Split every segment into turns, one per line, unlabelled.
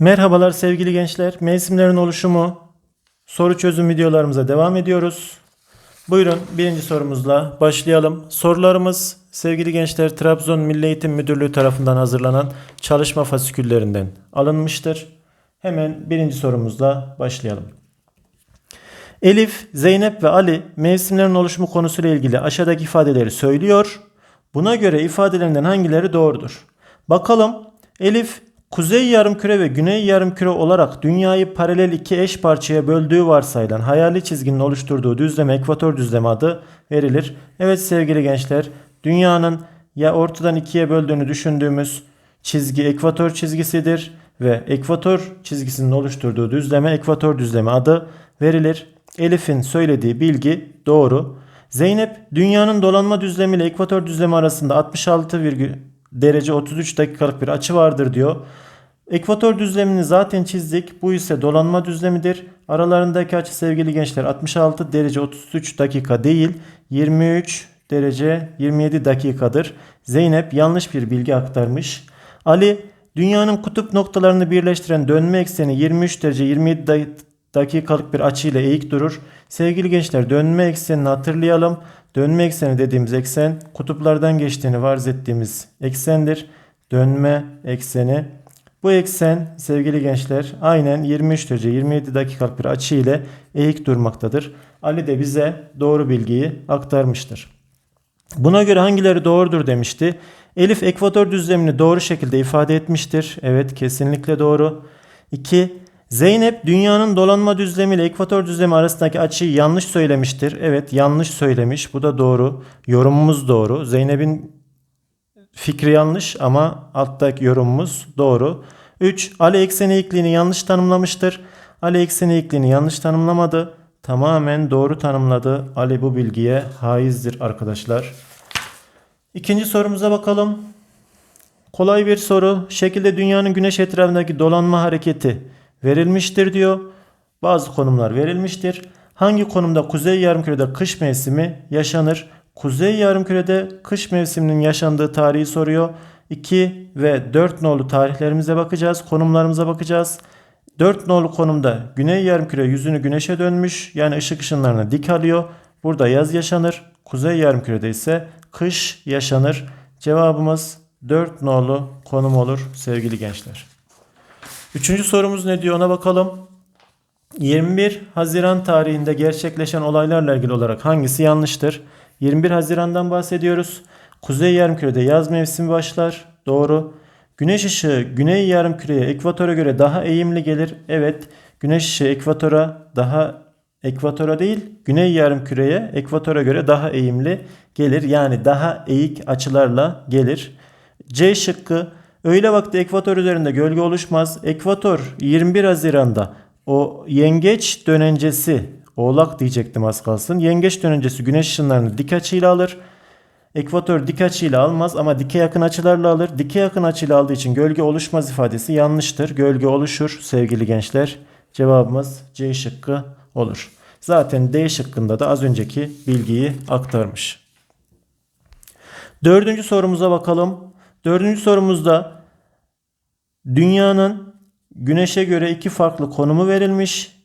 Merhabalar sevgili gençler. Mevsimlerin oluşumu soru çözüm videolarımıza devam ediyoruz. Buyurun birinci sorumuzla başlayalım. Sorularımız sevgili gençler Trabzon Milli Eğitim Müdürlüğü tarafından hazırlanan çalışma fasiküllerinden alınmıştır. Hemen birinci sorumuzla başlayalım. Elif, Zeynep ve Ali mevsimlerin oluşumu konusuyla ilgili aşağıdaki ifadeleri söylüyor. Buna göre ifadelerinden hangileri doğrudur? Bakalım Elif Kuzey yarımküre ve güney yarımküre olarak dünyayı paralel iki eş parçaya böldüğü varsayılan hayali çizginin oluşturduğu düzleme ekvator düzlemi adı verilir. Evet sevgili gençler dünyanın ya ortadan ikiye böldüğünü düşündüğümüz çizgi ekvator çizgisidir ve ekvator çizgisinin oluşturduğu düzleme ekvator düzlemi adı verilir. Elif'in söylediği bilgi doğru. Zeynep dünyanın dolanma düzlemi ile ekvator düzlemi arasında 66, virgül derece 33 dakikalık bir açı vardır diyor. Ekvator düzlemini zaten çizdik. Bu ise dolanma düzlemidir. Aralarındaki açı sevgili gençler 66 derece 33 dakika değil 23 derece 27 dakikadır. Zeynep yanlış bir bilgi aktarmış. Ali dünyanın kutup noktalarını birleştiren dönme ekseni 23 derece 27 da- dakikalık bir açı ile eğik durur. Sevgili gençler dönme eksenini hatırlayalım. Dönme ekseni dediğimiz eksen kutuplardan geçtiğini farz ettiğimiz eksendir. Dönme ekseni. Bu eksen sevgili gençler aynen 23 derece 27 dakikalık bir açı ile eğik durmaktadır. Ali de bize doğru bilgiyi aktarmıştır. Buna göre hangileri doğrudur demişti. Elif ekvator düzlemini doğru şekilde ifade etmiştir. Evet kesinlikle doğru. 2. Zeynep dünyanın dolanma düzlemi ile ekvator düzlemi arasındaki açıyı yanlış söylemiştir. Evet yanlış söylemiş. Bu da doğru. Yorumumuz doğru. Zeynep'in fikri yanlış ama alttaki yorumumuz doğru. 3. Ali eksen eğikliğini yanlış tanımlamıştır. Ali eksen eğikliğini yanlış tanımlamadı. Tamamen doğru tanımladı. Ali bu bilgiye haizdir arkadaşlar. İkinci sorumuza bakalım. Kolay bir soru. Şekilde dünyanın güneş etrafındaki dolanma hareketi verilmiştir diyor. Bazı konumlar verilmiştir. Hangi konumda kuzey yarımkürede kış mevsimi yaşanır? Kuzey yarımkürede kış mevsiminin yaşandığı tarihi soruyor. 2 ve 4 nolu tarihlerimize bakacağız. Konumlarımıza bakacağız. 4 nolu konumda güney yarımküre yüzünü güneşe dönmüş. Yani ışık ışınlarına dik alıyor. Burada yaz yaşanır. Kuzey yarımkürede ise kış yaşanır. Cevabımız 4 nolu konum olur sevgili gençler. Üçüncü sorumuz ne diyor ona bakalım. 21 Haziran tarihinde gerçekleşen olaylarla ilgili olarak hangisi yanlıştır? 21 Haziran'dan bahsediyoruz. Kuzey yarımkürede yaz mevsimi başlar. Doğru. Güneş ışığı güney yarımküreye ekvatora göre daha eğimli gelir. Evet. Güneş ışığı ekvatora daha ekvatora değil, güney yarımküreye ekvatora göre daha eğimli gelir. Yani daha eğik açılarla gelir. C şıkkı öğle vakti ekvator üzerinde gölge oluşmaz. Ekvator 21 Haziran'da o yengeç dönencesi oğlak diyecektim az kalsın. Yengeç dönencesi güneş ışınlarını dik açıyla alır. Ekvator dik açıyla almaz ama dike yakın açılarla alır. Dike yakın açıyla aldığı için gölge oluşmaz ifadesi yanlıştır. Gölge oluşur sevgili gençler. Cevabımız C şıkkı olur. Zaten D şıkkında da az önceki bilgiyi aktarmış. Dördüncü sorumuza bakalım. Dördüncü sorumuzda dünyanın güneşe göre iki farklı konumu verilmiş.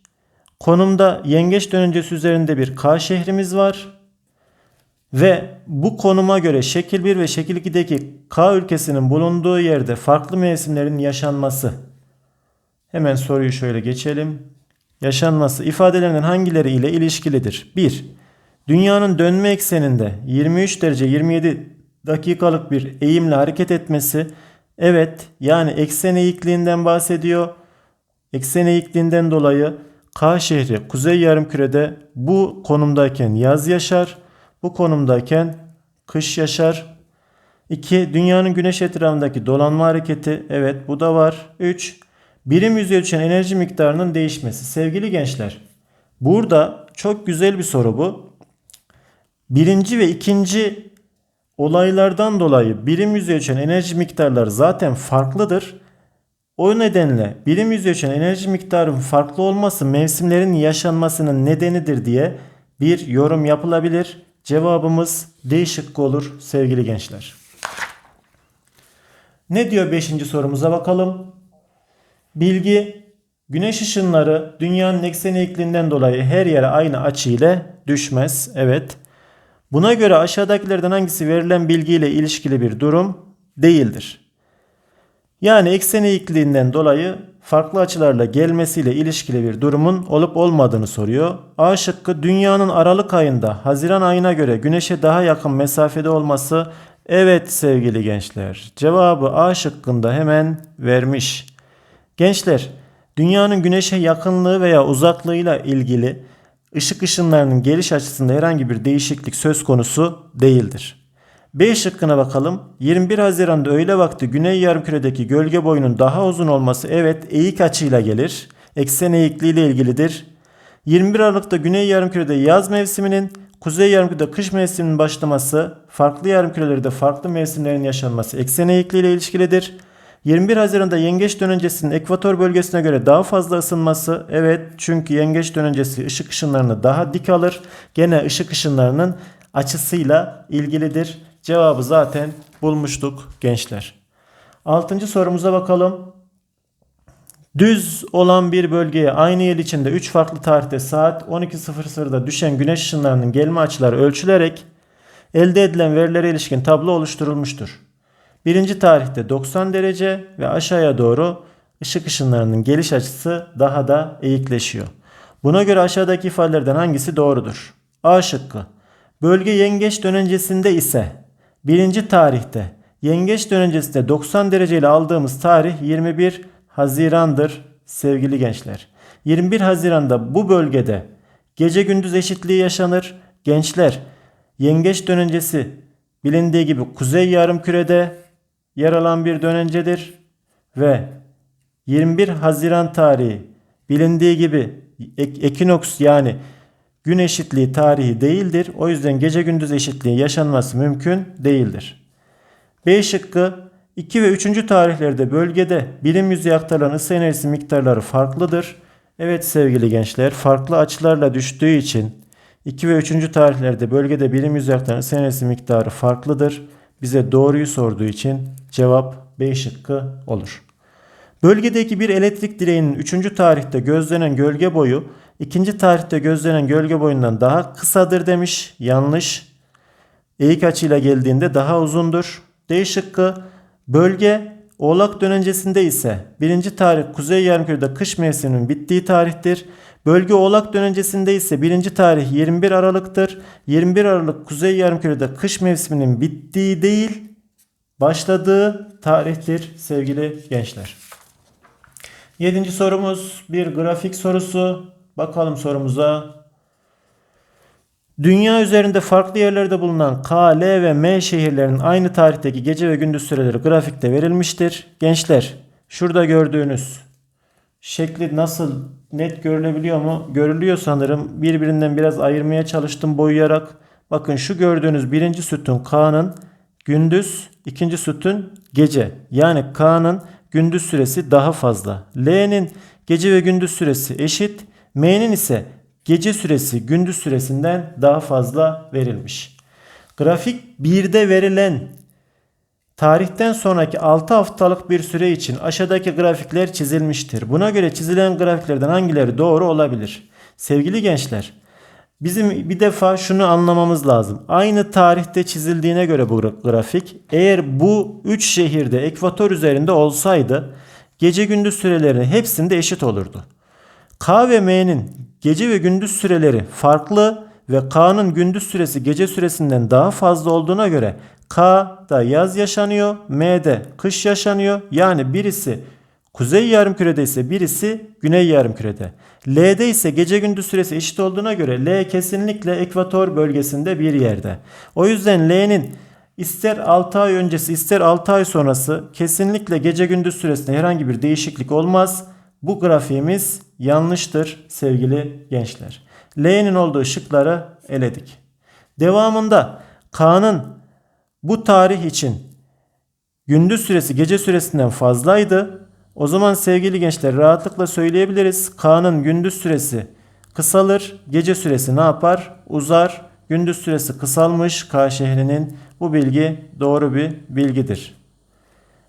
Konumda yengeç dönencesi üzerinde bir K şehrimiz var. Ve bu konuma göre şekil 1 ve şekil 2'deki K ülkesinin bulunduğu yerde farklı mevsimlerin yaşanması. Hemen soruyu şöyle geçelim. Yaşanması ifadelerinden hangileri ile ilişkilidir? 1. Dünyanın dönme ekseninde 23 derece 27 dakikalık bir eğimle hareket etmesi. Evet yani eksen eğikliğinden bahsediyor. Eksen eğikliğinden dolayı K şehri kuzey yarımkürede bu konumdayken yaz yaşar. Bu konumdayken kış yaşar. 2. Dünyanın güneş etrafındaki dolanma hareketi. Evet bu da var. 3. Birim yüzey ölçen enerji miktarının değişmesi. Sevgili gençler burada çok güzel bir soru bu. Birinci ve ikinci olaylardan dolayı birim yüzey ölçen enerji miktarları zaten farklıdır. O nedenle birim yüzey ölçen enerji miktarının farklı olması mevsimlerin yaşanmasının nedenidir diye bir yorum yapılabilir. Cevabımız D şıkkı olur sevgili gençler. Ne diyor 5. sorumuza bakalım. Bilgi güneş ışınları dünyanın eksen eğikliğinden dolayı her yere aynı açı ile düşmez. Evet. Buna göre aşağıdakilerden hangisi verilen bilgiyle ilişkili bir durum değildir? Yani eksen eğikliğinden dolayı farklı açılarla gelmesiyle ilişkili bir durumun olup olmadığını soruyor. A şıkkı dünyanın Aralık ayında Haziran ayına göre Güneş'e daha yakın mesafede olması evet sevgili gençler. Cevabı A şıkkında hemen vermiş. Gençler, dünyanın güneşe yakınlığı veya uzaklığıyla ilgili ışık ışınlarının geliş açısında herhangi bir değişiklik söz konusu değildir. B şıkkına bakalım. 21 Haziran'da öğle vakti güney yarımküredeki gölge boyunun daha uzun olması evet eğik açıyla gelir. Eksen eğikliği ile ilgilidir. 21 Aralık'ta güney yarımkürede yaz mevsiminin, kuzey yarımkürede kış mevsiminin başlaması, farklı yarımkürelerde farklı mevsimlerin yaşanması eksen eğikliği ile ilişkilidir. 21 Haziran'da yengeç dönencesinin ekvator bölgesine göre daha fazla ısınması evet çünkü yengeç dönencesi ışık ışınlarını daha dik alır. Gene ışık ışınlarının açısıyla ilgilidir. Cevabı zaten bulmuştuk gençler. Altıncı sorumuza bakalım. Düz olan bir bölgeye aynı yıl içinde 3 farklı tarihte saat 12.00'da düşen güneş ışınlarının gelme açıları ölçülerek elde edilen verilere ilişkin tablo oluşturulmuştur. Birinci tarihte 90 derece ve aşağıya doğru ışık ışınlarının geliş açısı daha da eğikleşiyor. Buna göre aşağıdaki ifadelerden hangisi doğrudur? A şıkkı. Bölge yengeç dönencesinde ise birinci tarihte yengeç dönencesinde 90 derece ile aldığımız tarih 21 Haziran'dır sevgili gençler. 21 Haziran'da bu bölgede gece gündüz eşitliği yaşanır. Gençler yengeç dönencesi bilindiği gibi kuzey yarımkürede yer alan bir dönencedir ve 21 Haziran tarihi bilindiği gibi ek- ekinoks yani gün eşitliği tarihi değildir. O yüzden gece gündüz eşitliği yaşanması mümkün değildir. B şıkkı 2 ve 3. tarihlerde bölgede birim yüzeye aktarılan ısı enerjisi miktarları farklıdır. Evet sevgili gençler farklı açılarla düştüğü için 2 ve 3. tarihlerde bölgede birim yüzeye aktarılan ısı enerjisi miktarı farklıdır. Bize doğruyu sorduğu için cevap B şıkkı olur. Bölgedeki bir elektrik direğinin 3. tarihte gözlenen gölge boyu 2. tarihte gözlenen gölge boyundan daha kısadır demiş. Yanlış. Eğik açıyla geldiğinde daha uzundur. D şıkkı bölge Oğlak dönencesinde ise 1. tarih Kuzey Yarımküre'de kış mevsiminin bittiği tarihtir. Bölge Oğlak dönencesinde ise 1. tarih 21 Aralık'tır. 21 Aralık Kuzey Yarımküre'de kış mevsiminin bittiği değil, başladığı tarihtir sevgili gençler. Yedinci sorumuz bir grafik sorusu. Bakalım sorumuza. Dünya üzerinde farklı yerlerde bulunan K, L ve M şehirlerinin aynı tarihteki gece ve gündüz süreleri grafikte verilmiştir. Gençler, şurada gördüğünüz şekli nasıl net görülebiliyor mu? Görülüyor sanırım. Birbirinden biraz ayırmaya çalıştım boyayarak. Bakın şu gördüğünüz birinci sütun K'nın gündüz, ikinci sütun gece. Yani K'nın gündüz süresi daha fazla. L'nin gece ve gündüz süresi eşit. M'nin ise gece süresi gündüz süresinden daha fazla verilmiş. Grafik 1'de verilen tarihten sonraki 6 haftalık bir süre için aşağıdaki grafikler çizilmiştir. Buna göre çizilen grafiklerden hangileri doğru olabilir? Sevgili gençler, bizim bir defa şunu anlamamız lazım. Aynı tarihte çizildiğine göre bu grafik eğer bu 3 şehirde ekvator üzerinde olsaydı gece gündüz süreleri hepsinde eşit olurdu. K ve M'nin gece ve gündüz süreleri farklı ve K'nın gündüz süresi gece süresinden daha fazla olduğuna göre K'da yaz yaşanıyor, M'de kış yaşanıyor. Yani birisi kuzey yarımkürede ise birisi güney yarımkürede. L'de ise gece gündüz süresi eşit olduğuna göre L kesinlikle ekvator bölgesinde bir yerde. O yüzden L'nin ister 6 ay öncesi ister 6 ay sonrası kesinlikle gece gündüz süresinde herhangi bir değişiklik olmaz. Bu grafiğimiz yanlıştır sevgili gençler. L'nin olduğu şıkları eledik. Devamında K'nın bu tarih için gündüz süresi gece süresinden fazlaydı. O zaman sevgili gençler rahatlıkla söyleyebiliriz. K'nın gündüz süresi kısalır, gece süresi ne yapar? Uzar. Gündüz süresi kısalmış K şehrinin. Bu bilgi doğru bir bilgidir.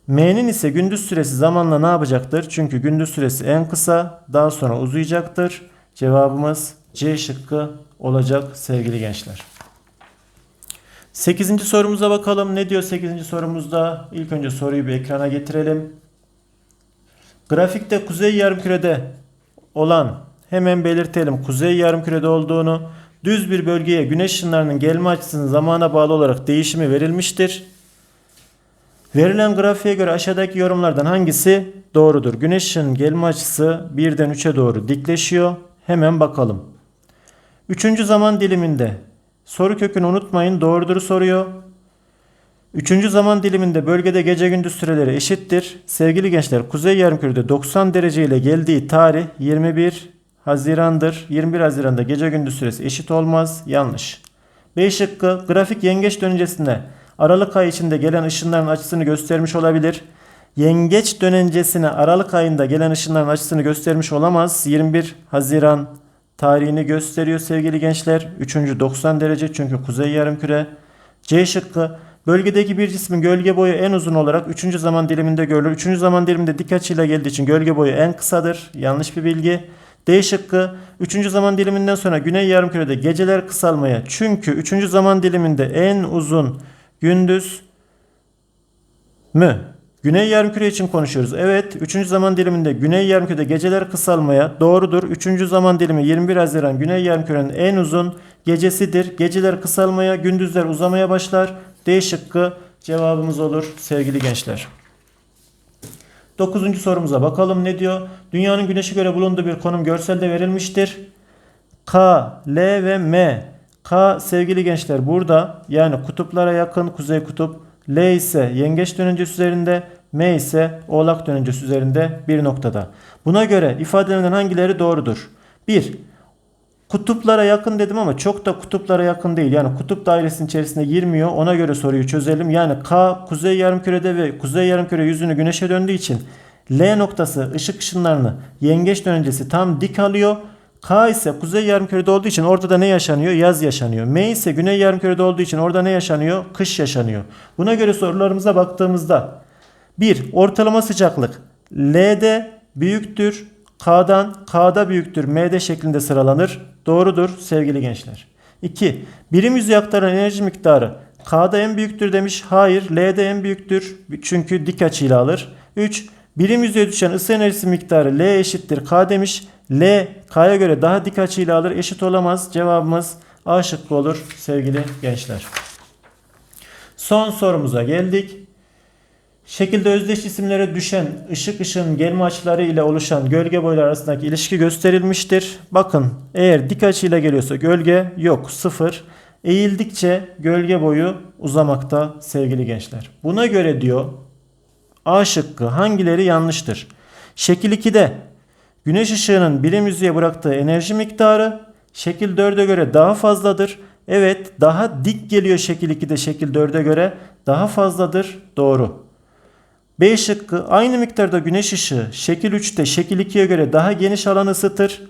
M'nin ise gündüz süresi zamanla ne yapacaktır? Çünkü gündüz süresi en kısa, daha sonra uzayacaktır. Cevabımız C şıkkı olacak sevgili gençler. 8. sorumuza bakalım. Ne diyor 8. sorumuzda? İlk önce soruyu bir ekrana getirelim. Grafikte kuzey yarımkürede olan hemen belirtelim kuzey yarımkürede olduğunu düz bir bölgeye güneş ışınlarının gelme açısının zamana bağlı olarak değişimi verilmiştir. Verilen grafiğe göre aşağıdaki yorumlardan hangisi doğrudur? Güneş ışının gelme açısı 1'den 3'e doğru dikleşiyor. Hemen bakalım. Üçüncü zaman diliminde soru kökünü unutmayın doğrudur soruyor. Üçüncü zaman diliminde bölgede gece gündüz süreleri eşittir. Sevgili gençler kuzey yarımkürede 90 derece ile geldiği tarih 21 Haziran'dır. 21 Haziran'da gece gündüz süresi eşit olmaz. Yanlış. B şıkkı grafik yengeç dönencesinde Aralık ayı içinde gelen ışınların açısını göstermiş olabilir. Yengeç dönencesine Aralık ayında gelen ışınların açısını göstermiş olamaz. 21 Haziran tarihini gösteriyor sevgili gençler. 3. 90 derece çünkü kuzey yarımküre. C şıkkı bölgedeki bir cismin gölge boyu en uzun olarak 3. zaman diliminde görülür. 3. zaman diliminde dik açıyla geldiği için gölge boyu en kısadır. Yanlış bir bilgi. D şıkkı 3. zaman diliminden sonra güney yarımkürede geceler kısalmaya çünkü 3. zaman diliminde en uzun gündüz mü? Güney yarımküre için konuşuyoruz. Evet, 3. zaman diliminde güney yarımkürede geceler kısalmaya doğrudur. 3. zaman dilimi 21 Haziran güney yarımkürenin en uzun gecesidir. Geceler kısalmaya, gündüzler uzamaya başlar. D şıkkı cevabımız olur sevgili gençler. Dokuzuncu sorumuza bakalım ne diyor? Dünyanın güneşe göre bulunduğu bir konum görselde verilmiştir. K, L ve M. K sevgili gençler burada yani kutuplara yakın kuzey kutup. L ise yengeç dönencesi üzerinde. M ise oğlak dönencesi üzerinde bir noktada. Buna göre ifadelerinden hangileri doğrudur? 1. Kutuplara yakın dedim ama çok da kutuplara yakın değil. Yani kutup dairesinin içerisine girmiyor. Ona göre soruyu çözelim. Yani K kuzey yarımkürede ve kuzey yarımküre yüzünü güneşe döndüğü için L noktası ışık ışınlarını yengeç dönencesi tam dik alıyor. K ise kuzey yarımkürede olduğu için orada da ne yaşanıyor? Yaz yaşanıyor. M ise güney yarımkürede olduğu için orada ne yaşanıyor? Kış yaşanıyor. Buna göre sorularımıza baktığımızda 1. Ortalama sıcaklık L'de büyüktür K'dan K'da büyüktür M'de şeklinde sıralanır. Doğrudur sevgili gençler. 2. Birim yüzeye aktaran enerji miktarı K'da en büyüktür demiş. Hayır L'de en büyüktür. Çünkü dik açıyla alır. 3. Birim yüzeye düşen ısı enerjisi miktarı L eşittir K demiş. L K'ya göre daha dik açıyla alır. Eşit olamaz. Cevabımız A şıkkı olur sevgili gençler. Son sorumuza geldik. Şekilde özdeş isimlere düşen ışık ışığın gelme açıları ile oluşan gölge boyları arasındaki ilişki gösterilmiştir. Bakın eğer dik açıyla geliyorsa gölge yok sıfır. Eğildikçe gölge boyu uzamakta sevgili gençler. Buna göre diyor A şıkkı hangileri yanlıştır? Şekil 2'de güneş ışığının birim yüzeye bıraktığı enerji miktarı şekil 4'e göre daha fazladır. Evet daha dik geliyor şekil 2'de şekil 4'e göre daha fazladır. Doğru. B şıkkı aynı miktarda güneş ışığı şekil 3'te şekil 2'ye göre daha geniş alanı ısıtır.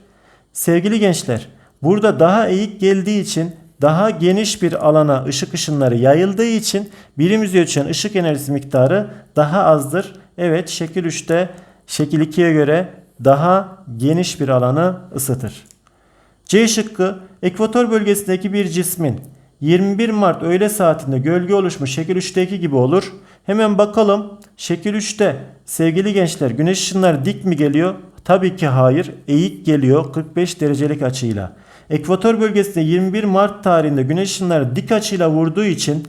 Sevgili gençler burada daha eğik geldiği için daha geniş bir alana ışık ışınları yayıldığı için birim yüzeye düşen ışık enerjisi miktarı daha azdır. Evet şekil 3'te şekil 2'ye göre daha geniş bir alanı ısıtır. C şıkkı ekvator bölgesindeki bir cismin 21 Mart öğle saatinde gölge oluşmuş şekil 3'teki gibi olur. Hemen bakalım şekil 3'te sevgili gençler güneş ışınları dik mi geliyor? Tabii ki hayır eğik geliyor 45 derecelik açıyla. Ekvator bölgesinde 21 Mart tarihinde güneş ışınları dik açıyla vurduğu için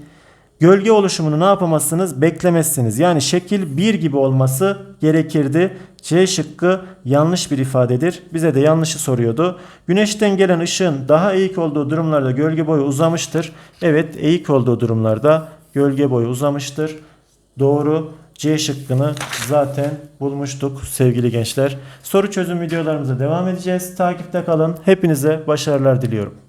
gölge oluşumunu ne yapamazsınız? Beklemezsiniz. Yani şekil 1 gibi olması gerekirdi. C şıkkı yanlış bir ifadedir. Bize de yanlışı soruyordu. Güneşten gelen ışığın daha eğik olduğu durumlarda gölge boyu uzamıştır. Evet eğik olduğu durumlarda gölge boyu uzamıştır. Doğru. C şıkkını zaten bulmuştuk sevgili gençler. Soru çözüm videolarımıza devam edeceğiz. Takipte kalın. Hepinize başarılar diliyorum.